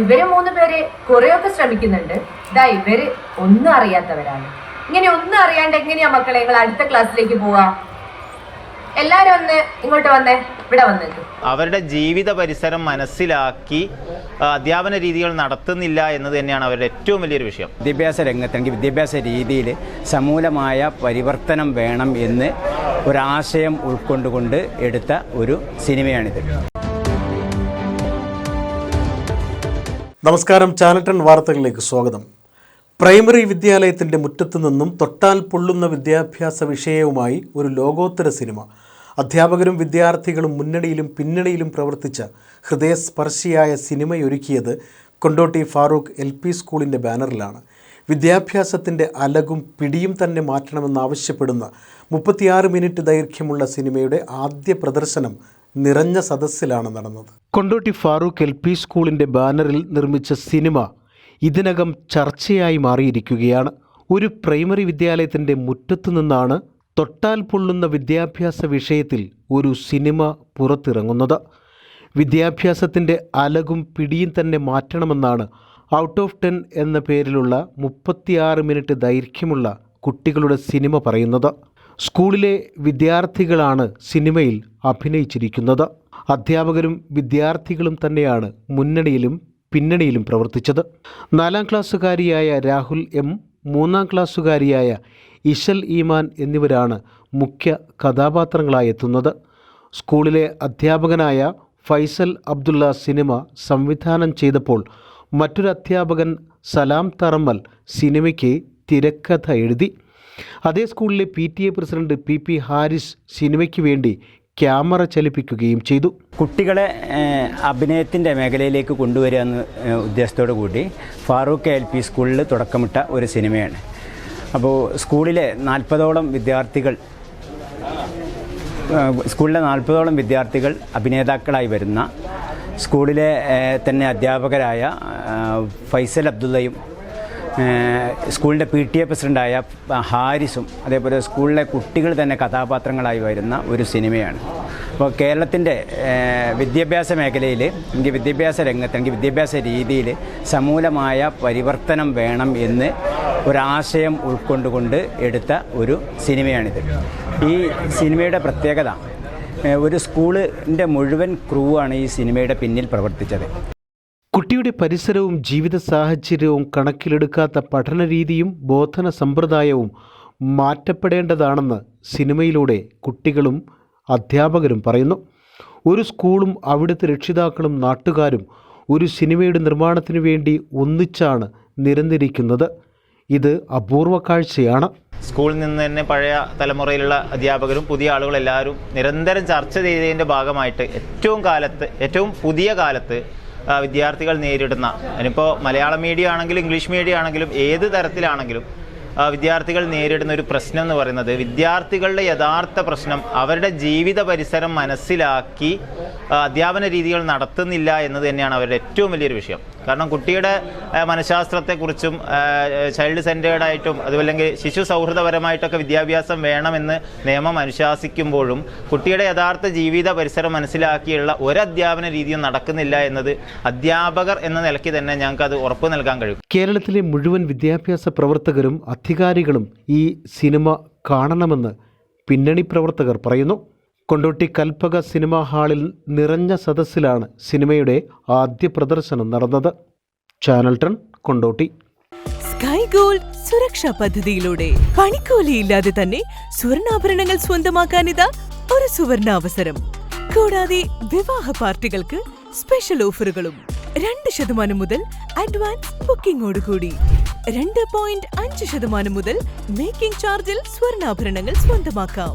ഇവർ മൂന്ന് പേര് കുറെയൊക്കെ ശ്രമിക്കുന്നുണ്ട്. ഇതാ ഇവർ ഒന്നും അറിയാത്തവരാണ്. ഇങ്ങനെ ഒന്നും അറിയാണ്ട് എങ്ങനെയാ മക്കളെ നിങ്ങൾ അടുത്ത ക്ലാസ്സിലേക്ക് പോവാ? എല്ലാരും ഒന്ന് ഇങ്ങോട്ട് വന്നേ. ഇവിടെ വന്നേക്ക്. അവരുടെ ജീവിത പരിസരം മനസ്സിലാക്കി അധ്യാപന രീതികൾ നടത്തുന്നില്ല എന്നത് തന്നെയാണ് അവരുടെ ഏറ്റവും വലിയൊരു വിഷയം. വിദ്യാഭ്യാസ രംഗത്ത് അല്ലെങ്കിൽ വിദ്യാഭ്യാസ രീതിയിൽ സമൂലമായ പരിവർത്തനം വേണം എന്ന് ഒരാശയം ഉൾക്കൊണ്ടുകൊണ്ട് എടുത്ത ഒരു സിനിമയാണിത്. നമസ്കാരം ചാനട്ടൺ വാർത്തകളിലേക്ക് സ്വാഗതം. പ്രൈമറി വിദ്യാലയത്തിന്റെ മുറ്റത്തു നിന്നും തൊട്ടാൽ പൊള്ളുന്ന വിദ്യാഭ്യാസ വിഷയവുമായി ഒരു ലോകോത്തര സിനിമ. അധ്യാപകരും വിദ്യാർത്ഥികളും മുന്നണിയിലും പിന്നണിയിലും പ്രവർത്തിച്ച ഹൃദയസ്പർശിയായ സിനിമയൊരുക്കിയത് കൊണ്ടോട്ടി ഫാറൂഖ് എൽ പി സ്കൂളിന്റെ ബാനറിലാണ്. വിദ്യാഭ്യാസത്തിന്റെ അലകും പിടിയും തന്നെ മാറ്റണമെന്നാവശ്യപ്പെടുന്ന മുപ്പത്തിയാറ് മിനിറ്റ് ദൈർഘ്യമുള്ള സിനിമയുടെ ആദ്യ പ്രദർശനം നിറഞ്ഞ സദസ്സിലാണ് നടന്നത്. കൊണ്ടോട്ടി ഫാറൂഖ് എൽ പി സ്കൂളിന്റെ ബാനറിൽ നിർമ്മിച്ച സിനിമ ഇതിനകം ചർച്ചയായി മാറിയിരിക്കുകയാണ്. ഒരു പ്രൈമറി വിദ്യാലയത്തിന്റെ മുറ്റത്തു നിന്നാണ് തൊട്ടാൽ പൊള്ളുന്ന വിദ്യാഭ്യാസ വിഷയത്തിൽ ഒരു സിനിമ പുറത്തിറങ്ങുന്നത്. വിദ്യാഭ്യാസത്തിന്റെ അലകും പിടിയും തന്നെ മാറ്റണമെന്നാണ് ഔട്ട് ഓഫ് ടെൻ എന്ന പേരിലുള്ള മുപ്പത്തിയാറ് മിനിറ്റ് ദൈർഘ്യമുള്ള കുട്ടികളുടെ സിനിമ പറയുന്നത്. സ്കൂളിലെ വിദ്യാർത്ഥികളാണ് സിനിമയിൽ അഭിനയിച്ചിരിക്കുന്നത്. അധ്യാപകരും വിദ്യാർത്ഥികളും തന്നെയാണ് മുന്നണിയിലും പിന്നണിയിലും പ്രവർത്തിച്ചത്. നാലാം ക്ലാസ്സുകാരിയായ രാഹുൽ എം മൂന്നാം ക്ലാസ്സുകാരിയായ ഇഷൽ ഈമാൻ എന്നിവരാണ് മുഖ്യ കഥാപാത്രങ്ങളായി എത്തുന്നത്. സ്കൂളിലെ അധ്യാപകനായ ഫൈസൽ അബ്ദുള്ള സിനിമ സംവിധാനം ചെയ്തപ്പോൾ മറ്റൊരു അധ്യാപകൻ സലാം തറമ്മൽ സിനിമയ്ക്ക് തിരക്കഥ എഴുതി. അതേ സ്കൂളിലെ P T A president P P Haris സിനിമയ്ക്ക് വേണ്ടി ക്യാമറ ചലിപ്പിക്കുകയും ചെയ്തു. കുട്ടികളെ അഭിനയത്തിന്റെ മേഖലയിലേക്ക് കൊണ്ടുവരിക എന്ന ഉദ്ദേശത്തോടു കൂടി ഫാറൂഖ് എൽ പി സ്കൂളിൽ തുടക്കമിട്ട ഒരു സിനിമയാണ്. അപ്പോൾ സ്കൂളിലെ നാൽപ്പതോളം വിദ്യാർത്ഥികൾ സ്കൂളിലെ നാൽപ്പതോളം വിദ്യാർത്ഥികൾ അഭിനേതാക്കളായി വരുന്ന സ്കൂളിലെ തന്നെ അധ്യാപകരായ ഫൈസൽ അബ്ദുള്ളയും സ്കൂളിന്റെ പി ടി എ പ്രസിഡന്റായ ഹാരിസും അതേപോലെ സ്കൂളിലെ കുട്ടികൾ തന്നെ കഥാപാത്രങ്ങളായി വരുന്ന ഒരു സിനിമയാണ്. അപ്പോൾ കേരളത്തിന്റെ വിദ്യാഭ്യാസ മേഖലയിൽ എനിക്ക് വിദ്യാഭ്യാസ രംഗത്ത് എനിക്ക് വിദ്യാഭ്യാസ രീതിയിൽ സമൂലമായ പരിവർത്തനം വേണം എന്ന് ഒരാശയം ഉൾക്കൊണ്ടുകൊണ്ട് എടുത്ത ഒരു സിനിമയാണിത്. ഈ സിനിമയുടെ പ്രത്യേകത ഒരു സ്കൂളിന്റെ മുഴുവൻ ക്രൂ ആണ് ഈ സിനിമയുടെ പിന്നിൽ പ്രവർത്തിച്ചത്. കുട്ടിയുടെ പരിസരവും ജീവിത സാഹചര്യവും കണക്കിലെടുക്കാത്ത പഠനരീതിയും ബോധന സമ്പ്രദായവും മാറ്റപ്പെടേണ്ടതാണെന്ന് സിനിമയിലൂടെ കുട്ടികളും അധ്യാപകരും പറയുന്നു. ഒരു സ്കൂളും അവിടുത്തെ രക്ഷിതാക്കളും നാട്ടുകാരും ഒരു സിനിമയുടെ നിർമ്മാണത്തിന് വേണ്ടി ഒന്നിച്ചാണ് നിരന്നിരിക്കുന്നത്. ഇത് അപൂർവ കാഴ്ചയാണ്. സ്കൂളിൽ നിന്ന് തന്നെ പഴയ തലമുറയിലുള്ള അധ്യാപകരും പുതിയ ആളുകളും എല്ലാവരും നിരന്തരം ചർച്ച ചെയ്തതിന്റെ ഭാഗമായിട്ട് ഏറ്റവും കാലത്ത് ഏറ്റവും പുതിയ കാലത്ത് വിദ്യാർത്ഥികൾ നേരിടുന്ന അതിനിപ്പോൾ മലയാളം മീഡിയം ആണെങ്കിലും ഇംഗ്ലീഷ് മീഡിയം ആണെങ്കിലും ഏത് തരത്തിലാണെങ്കിലും വിദ്യാർത്ഥികൾ നേരിടുന്ന ഒരു പ്രശ്നം എന്ന് പറയുന്നത് വിദ്യാർത്ഥികളുടെ യഥാർത്ഥ പ്രശ്നം അവരുടെ ജീവിത പരിസരം മനസ്സിലാക്കി അധ്യാപന രീതികൾ നടത്തുന്നില്ല എന്നത് തന്നെയാണ് അവരുടെ ഏറ്റവും വലിയൊരു വിഷയം. കാരണം കുട്ടിയുടെ മനഃശാസ്ത്രത്തെക്കുറിച്ചും ചൈൽഡ് സെന്റേർഡ് ആയിട്ടും അതുമല്ലെങ്കിൽ ശിശു സൗഹൃദപരമായിട്ടൊക്കെ വിദ്യാഭ്യാസം വേണമെന്ന് നിയമം അനുശാസിക്കുമ്പോഴും കുട്ടിയുടെ യഥാർത്ഥ ജീവിത പരിസരം മനസ്സിലാക്കിയുള്ള ഒരു രീതിയും നടക്കുന്നില്ല എന്നത് അധ്യാപകർ എന്ന നിലയ്ക്ക് തന്നെ ഞങ്ങൾക്ക് അത് ഉറപ്പ് നൽകാൻ കഴിയും. കേരളത്തിലെ മുഴുവൻ വിദ്യാഭ്യാസ പ്രവർത്തകരും അധികാരികളും ഈ സിനിമ കാണണമെന്ന് പിന്നണി പ്രവർത്തകർ പറയുന്നു. കൊണ്ടോട്ടി കൽപ്പക സിനിമാ ഹാളിൽ നിറഞ്ഞ സദസ്സിലാണ് സിനിമയുടെ ആദ്യ പ്രദർശനം നടന്നത്. ചാനൽ ടൺ കൊണ്ടോട്ടി. സ്കൈ ഗോൾഡ് സുരക്ഷാ പദ്ധതിയിലൂടെ പണിക്കൂലിയില്ലാതെ തന്നെ സ്വർണാഭരണങ്ങൾ സ്വന്തമാക്കാൻ ഇതാ ഒരു സുവർണാവസരം. കൂടാതെ വിവാഹ പാർട്ടികൾക്ക് സ്പെഷ്യൽ ഓഫറുകളും രണ്ട് ശതമാനം മുതൽ അഡ്വാൻസ് ബുക്കിംഗോടുകൂടി രണ്ട് പോയിന്റ് അഞ്ച് ശതമാനം മുതൽ മേക്കിംഗ് ചാർജിൽ സ്വർണാഭരണങ്ങൾ സ്വന്തമാക്കാം.